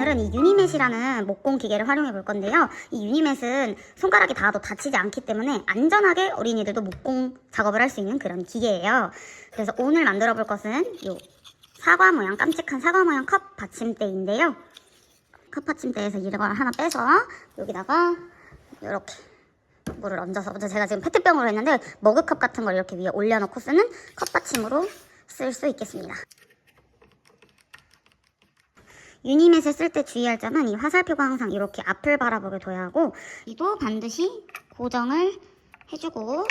오늘은 이 유니맷이라는 목공 기계를 활용해 볼 건데요. 이 유니맷은 손가락이 닿아도 다치지 않기 때문에 안전하게 어린이들도 목공 작업을 할 수 있는 그런 기계예요. 그래서 오늘 만들어 볼 것은 요 사과 모양, 깜찍한 사과 모양 컵 받침대인데요. 컵 받침대에서 이걸 하나 빼서 여기다가 이렇게 물을 얹어서 제가 지금 페트병으로 했는데 머그컵 같은 걸 이렇게 위에 올려놓고 쓰는 컵 받침으로 쓸 수 있겠습니다. 유니맷을 쓸 때 주의할 점은 이 화살표가 항상 이렇게 앞을 바라보게 둬야 하고 이도 반드시 고정을 해주고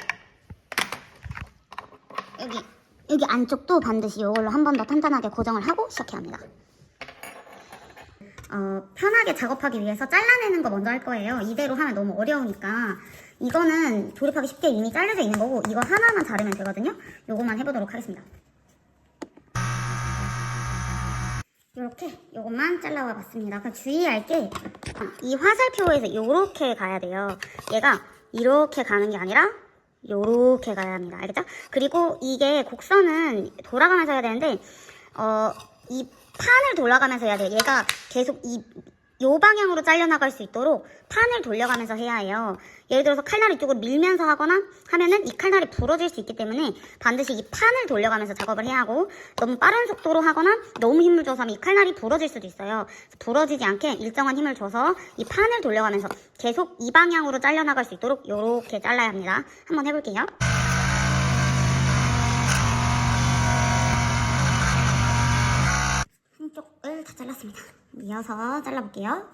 여기 여기 안쪽도 반드시 이걸로 한 번 더 탄탄하게 고정을 하고 시작해야 합니다. 어, 편하게 작업하기 위해서 잘라내는 거 먼저 할 거예요. 이대로 하면 너무 어려우니까 이거는 조립하기 쉽게 이미 잘려져 있는 거고 이거 하나만 자르면 되거든요. 요것만 해보도록 하겠습니다. 이렇게 요것만 잘라와 봤습니다. 그 주의할 게 이 화살표에서 이렇게 가야 돼요. 얘가 이렇게 가는 게 아니라 요렇게 가야 합니다. 알겠죠? 그리고 이게 곡선은 돌아가면서 해야 되는데 어, 이 판을 돌아가면서 해야 돼요. 얘가 계속 이, 요 방향으로 잘려나갈 수 있도록 판을 돌려가면서 해야 해요. 예를 들어서 칼날을 이쪽으로 밀면서 하거나 하면은 이 칼날이 부러질 수 있기 때문에 반드시 이 판을 돌려가면서 작업을 해야 하고 너무 빠른 속도로 하거나 너무 힘을 줘서 하면 이 칼날이 부러질 수도 있어요. 부러지지 않게 일정한 힘을 줘서 이 판을 돌려가면서 계속 이 방향으로 잘려나갈 수 있도록 요렇게 잘라야 합니다. 한번 해볼게요. 한쪽을 다 잘랐습니다. 이어서 잘라볼게요.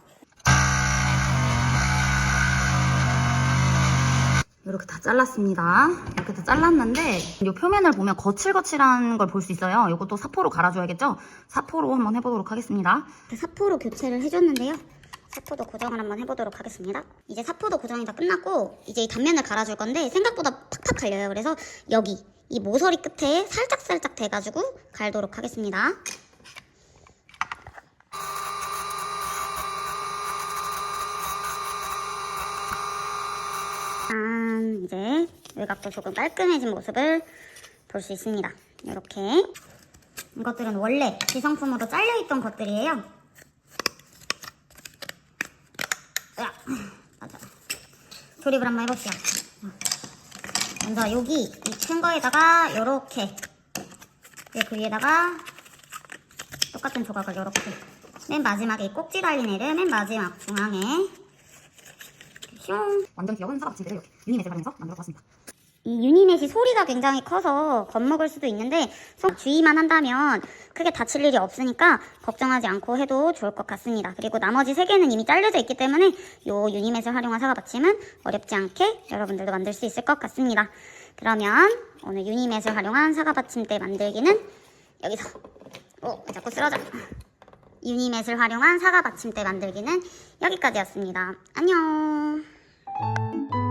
이렇게 다 잘랐습니다. 이렇게 다 잘랐는데 이 표면을 보면 거칠거칠한 걸 볼 수 있어요. 이것도 사포로 갈아줘야겠죠? 사포로 한번 해보도록 하겠습니다. 그 사포로 교체를 해줬는데요. 사포도 고정을 한번 해보도록 하겠습니다. 이제 사포도 고정이 다 끝났고 이제 이 단면을 갈아줄 건데 생각보다 팍팍 갈려요. 그래서 여기 이 모서리 끝에 살짝살짝 대가지고 갈도록 하겠습니다. 짠 이제 외곽도 조금 깔끔해진 모습을 볼 수 있습니다. 이렇게 이것들은 원래 기성품으로 잘려있던 것들이에요. 으악, 맞아. 조립을 한번 해봅시다. 먼저 여기 이 큰 거에다가 요렇게 그 위에다가 똑같은 조각을 요렇게 맨 마지막에 이 꼭지 달린 애를 맨 마지막 중앙에 슝 완전 귀여운 사과 받침대를 이렇게 유니맷을 활용해서 만들어봤습니다. 이 유니넷이 소리가 굉장히 커서 겁먹을 수도 있는데 손 주의만 한다면 크게 다칠 일이 없으니까 걱정하지 않고 해도 좋을 것 같습니다. 그리고 나머지 세 개는 이미 잘려져 있기 때문에 요 유니넷을 활용한 사과 받침은 어렵지 않게 여러분들도 만들 수 있을 것 같습니다. 그러면 오늘 유니넷을 활용한 사과 받침대 만들기는 여기서 오 자꾸 쓰러져 유니넷을 활용한 사과 받침대 만들기는 여기까지였습니다. 안녕 Thank you.